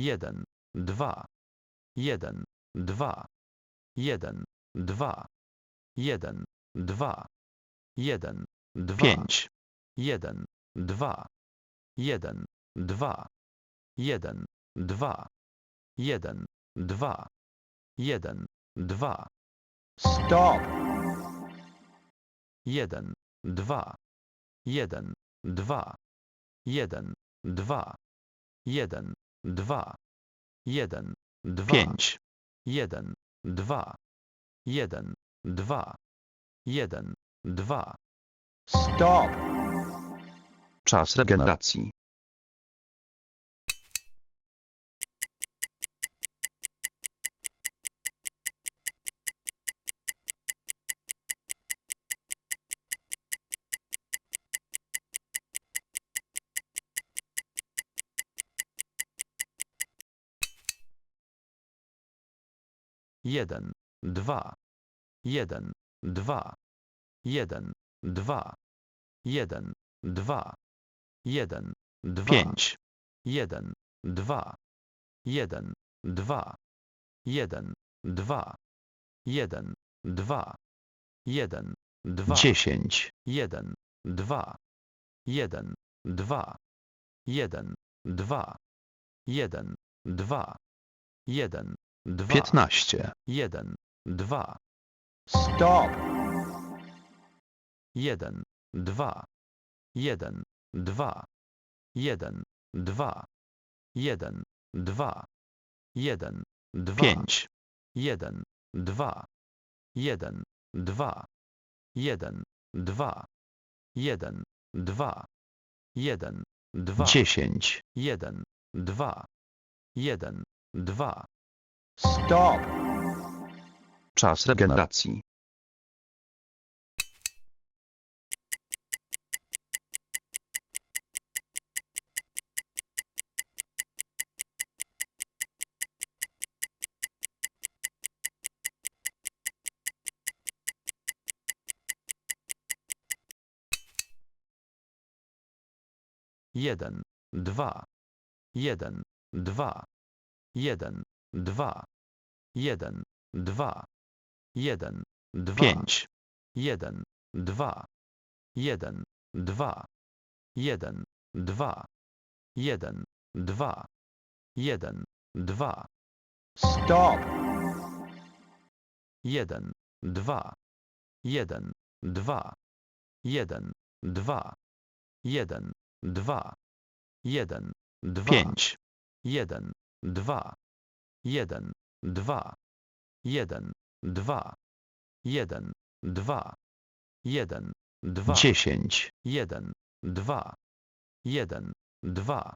jeden, dwa, jeden, dwa, jeden, dwa, jeden, dwa, jeden, dwa, pięć, jeden, dwa, jeden, dwa, jeden, dwa, jeden, dwa, jeden, dwa, Stop. jeden, dwa, jeden, dwa, jeden, dwa, jeden, dwa, jeden, dwa, pięć, jeden, dwa, jeden, dwa, jeden, dwa, Stop. czas regeneracji, jeden, dwa, jeden, dwa, jeden, dwa, jeden, dwa, jeden, dwa, pięć, jeden, dwa, jeden, dwa, jeden, dwa, jeden, dwa, jeden, dwa, dziesięć, jeden, dwa, jeden, dwa, jeden, dwa, jeden, dwa, jeden, dwa, piętnaście, jeden, dwa, Stop. jeden, dwa, jeden, dwa, jeden, dwa, jeden, dwa, jeden, dwa, pięć, jeden, dwa, jeden, dwa, jeden, dwa, jeden, dwa, jeden, dwa, dziesięć, jeden, dwa, jeden, dwa, Stop. czas regeneracji, jeden, dwa, jeden, dwa, jeden, dwa, jeden, dwa, jeden, dwa, pięć, jeden, dwa, jeden, dwa, jeden, dwa, jeden, dwa, jeden, dwa, Stop. jeden, dwa, jeden, dwa, jeden, dwa, jeden, dwa, jeden, dwa, pięć, jeden, dwa, jeden, dwa, jeden, dwa, jeden, dwa, jeden, dwa, dziesięć, jeden, dwa, jeden, dwa,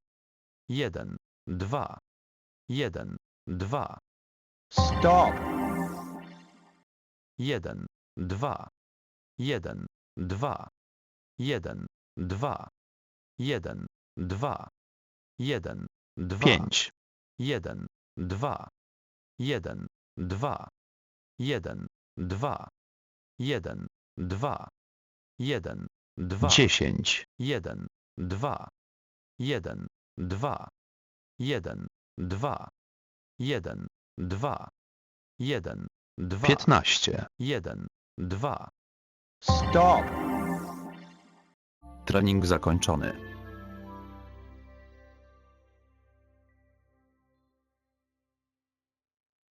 jeden, dwa, jeden, dwa, Stop. jeden, dwa, jeden, dwa, jeden, dwa, jeden, dwa, jeden, dwa, pięć, jeden, dwa, jeden, dwa, jeden, dwa, jeden, dwa, jeden, dwa, dziesięć, jeden, dwa, jeden, dwa, jeden, dwa, jeden, dwa, jeden, dwa, piętnaście, jeden, dwa, Stop. trening zakończony.